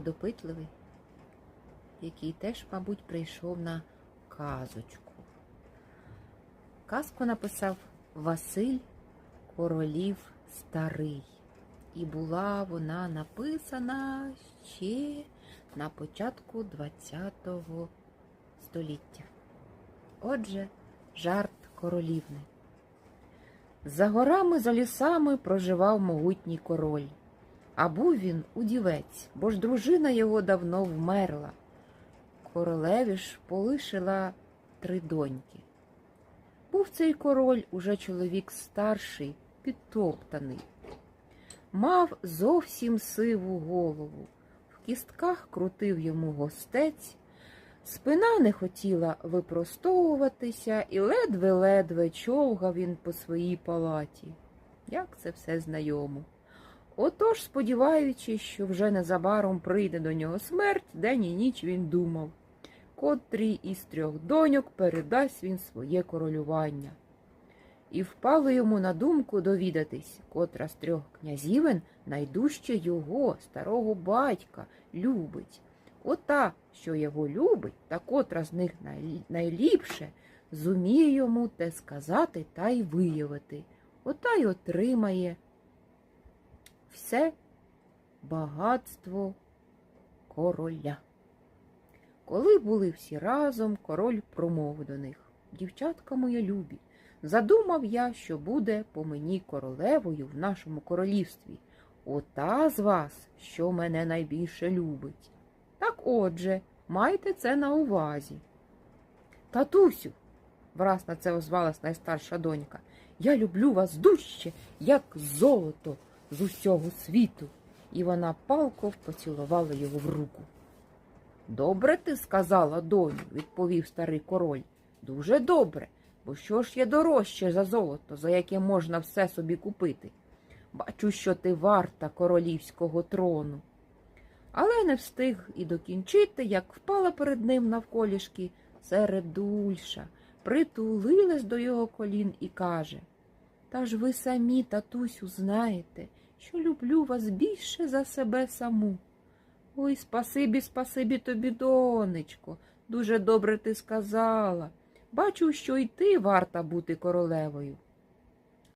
допитливий, який теж, мабуть, прийшов на казочку. Казку написав Василь Королів Старий. І була вона написана ще на початку ХХ століття. Отже, жарт королівни. За горами, за лісами проживав могутній король. А був він удівець, бо ж дружина його давно вмерла. Королеві ж полишила три доньки. Був цей король уже чоловік старший, підтоптаний. Мав зовсім сиву голову, в кістках крутив йому гостець, спина не хотіла випростовуватися, і ледве-ледве човгав він по своїй палаті. Як це все знайомо. Отож, сподіваючись, що вже незабаром прийде до нього смерть, день і ніч він думав, котрій із трьох доньок передасть він своє королювання. І впало йому на думку довідатись, котра з трьох князівен найдужче його, старого батька, любить. Ота, що його любить, та котра з них найліпше, зуміє йому те сказати та й виявити. Ота й отримає все багатство короля. Коли були всі разом, король промовив до них Дівчатка моя любі, задумав я, що буде по мені королевою в нашому королівстві. Ота з вас, що мене найбільше любить. Так отже, майте це на увазі. Татусю, враз на це озвалась найстарша донька, я люблю вас дужче, як золото з усього світу. І вона палко поцілувала його в руку. Добре ти сказала, доню, відповів старий король. Дуже добре, бо що ж є дорожче за золото, за яке можна все собі купити? Бачу, що ти варта королівського трону. Але не встиг і докінчити, як впала перед ним навколішки середульша, притулилась до його колін і каже Та ж ви самі, татусю, знаєте, що люблю вас більше за себе саму. Ой, спасибі, спасибі тобі, донечко, дуже добре ти сказала. Бачу, що й ти варта бути королевою.